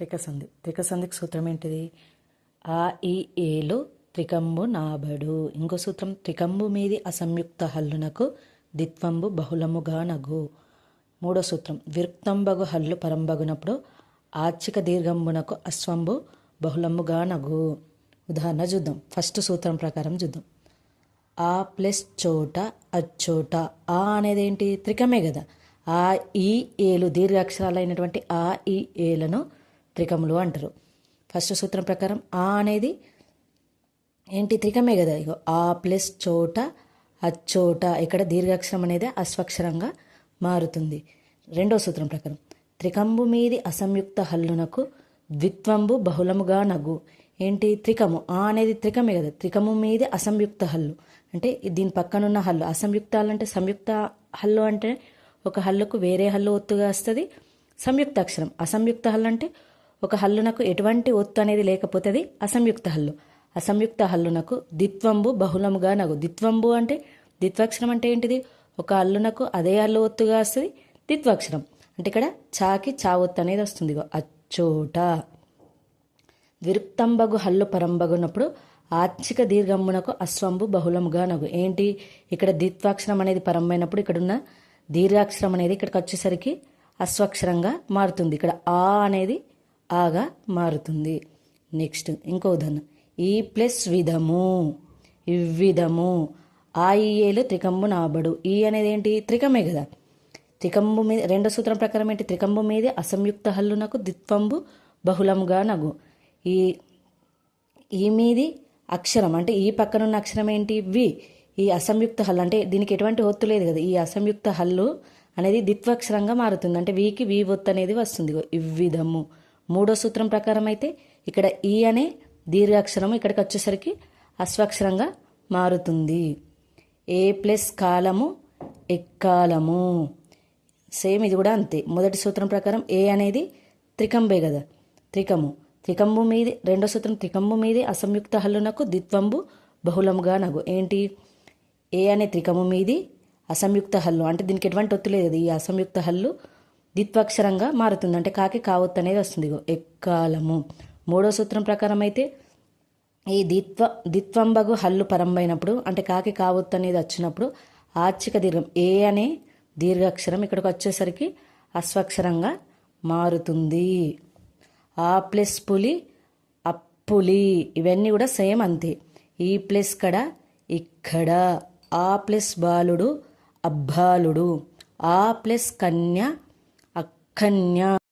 త్రికసంధి త్రికసంధికి సూత్రం ఏంటిది? ఆ ఈ ఏలు త్రికంబు నాబడు ఇంకో సూత్రం త్రికంబు మీది అసంయుక్త హల్లునకు దిత్వంబు బహుళముగా నగు. మూడో సూత్రం విరుక్తంబగు హల్లు పరంబగునప్పుడు ఆర్చిక దీర్ఘంబునకు అశ్వంబు బహుళముగా నగు. ఉదాహరణ చూద్దాం. ఫస్ట్ సూత్రం ప్రకారం చూద్దాం. ఆ ప్లస్ చోట అచ్చోట. ఆ అనేది ఏంటి త్రికమే కదా. ఆ ఈ ఏలు దీర్ఘాక్షరాలైనటువంటి ఆ ఈ ఏలను త్రికములు అంటారు. ఫస్ట్ సూత్రం ప్రకారం ఆ అనేది ఏంటి? త్రికమే కదా. ఇగో ఆ ప్లస్ చోట అచ్చోట ఇక్కడ దీర్ఘాక్షరం అనేది అశ్వక్షరంగా మారుతుంది. రెండో సూత్రం ప్రకారం త్రికంబు మీది అసంయుక్త హల్లునకు ద్విత్వంబు బహుళముగా నగు. ఏంటి? త్రికము. ఆ అనేది త్రికమే కదా. త్రికము మీది అసంయుక్త హల్లు. అంటే దీని పక్కనున్న హల్లు. అసంయుక్తాలు అంటే సంయుక్త హల్లు అంటే ఒక హల్లుకు వేరే హల్లు ఒత్తుగా వస్తుంది. సంయుక్త అక్షరం అసంయుక్త హల్లు అంటే ఒక హల్లునకు ఎటువంటి ఒత్తు అనేది లేకపోతుంది అసంయుక్త హల్లు. అసంయుక్త హల్లునకు దిత్వంబు బహుళముగా నగు. దిత్వంబు అంటే ద్విత్వాక్షరం అంటే ఏంటిది? ఒక హల్లునకు అదే హల్లు ఒత్తుగా వస్తుంది దిత్వాక్షరం అంటే ఇక్కడ చాకి చా ఒత్తు అనేది వస్తుంది అచ్చోట. విరుక్తంబగు హల్లు పరంబగున్నప్పుడు ఆచ్చిక దీర్ఘంబునకు అశ్వంబు బహుళముగా నగు. ఏంటి? ఇక్కడ ద్విత్వాక్షరం అనేది పరమైనప్పుడు ఇక్కడున్న దీర్ఘాక్షరం అనేది ఇక్కడికి వచ్చేసరికి అశ్వక్షరంగా మారుతుంది. ఇక్కడ ఆ అనేది ఆగా మారుతుంది. నెక్స్ట్ ఇంకో ఉదాహరణ. ఈ ప్లస్ విధము ఇవ్విధము ఆ ఈఏలు త్రికంబు నాబడు. ఈ అనేది ఏంటి? త్రికమే కదా. త్రికంబు మీద రెండో సూత్రం ప్రకారం ఏంటి? త్రికంబు మీద అసంయుక్త హల్లునకు దిత్వంబు బహుళముగా నగు. ఈ ఈ మీది అక్షరం అంటే ఈ పక్కనున్న అక్షరం ఏంటి? వి. ఈ అసంయుక్త హల్లు అంటే దీనికి ఎటువంటి ఒత్తు లేదు కదా. ఈ అసంయుక్త హల్లు అనేది ద్విత్వాక్షరంగా మారుతుంది. అంటే వీకి వి ఒత్తు అనేది వస్తుంది. ఇవ్విధము మూడో సూత్రం ప్రకారం అయితే ఇక్కడ ఈ అనే దీర్ఘాక్షరం ఇక్కడికి వచ్చేసరికి అశ్వాక్షరంగా మారుతుంది. ఏ ప్లస్ కాలము ఎక్కాలము సేమ్ ఇది కూడా అంతే. మొదటి సూత్రం ప్రకారం ఏ అనేది త్రికంబే కదా. త్రికము. త్రికంబు మీది రెండో సూత్రం త్రికంబు మీది అసంయుక్త హల్లునకు ద్విత్వంబు బహుళముగా నగు. ఏంటి? ఏ అనే త్రికము మీది అసంయుక్త హల్లు. అంటే దీనికి ఎటువంటి ఒత్తు లేదు. ఈ అసంయుక్త హల్లు ద్విత్వాక్షరంగా మారుతుంది. అంటే కాకి కావత్తు అనేది వస్తుంది. ఎక్కాలము. మూడో సూత్రం ప్రకారం అయితే ఈ ద్విత్వ ద్విత్వంబగు హల్లు పరంబైనప్పుడు అంటే కాకి కావత్తు అనేది వచ్చినప్పుడు ఆర్చిక దీర్ఘం ఏ అనే దీర్ఘాక్షరం ఇక్కడికి వచ్చేసరికి అశ్వక్షరంగా మారుతుంది. ఆ ప్లస్ పులి అప్పులి ఇవన్నీ కూడా సేమ్ అంతే. ఈ ప్లస్ కడ ఇక్కడ. ఆ ప్లస్ బాలుడు అబ్బాలుడు. ఆ ప్లస్ కన్య 看娘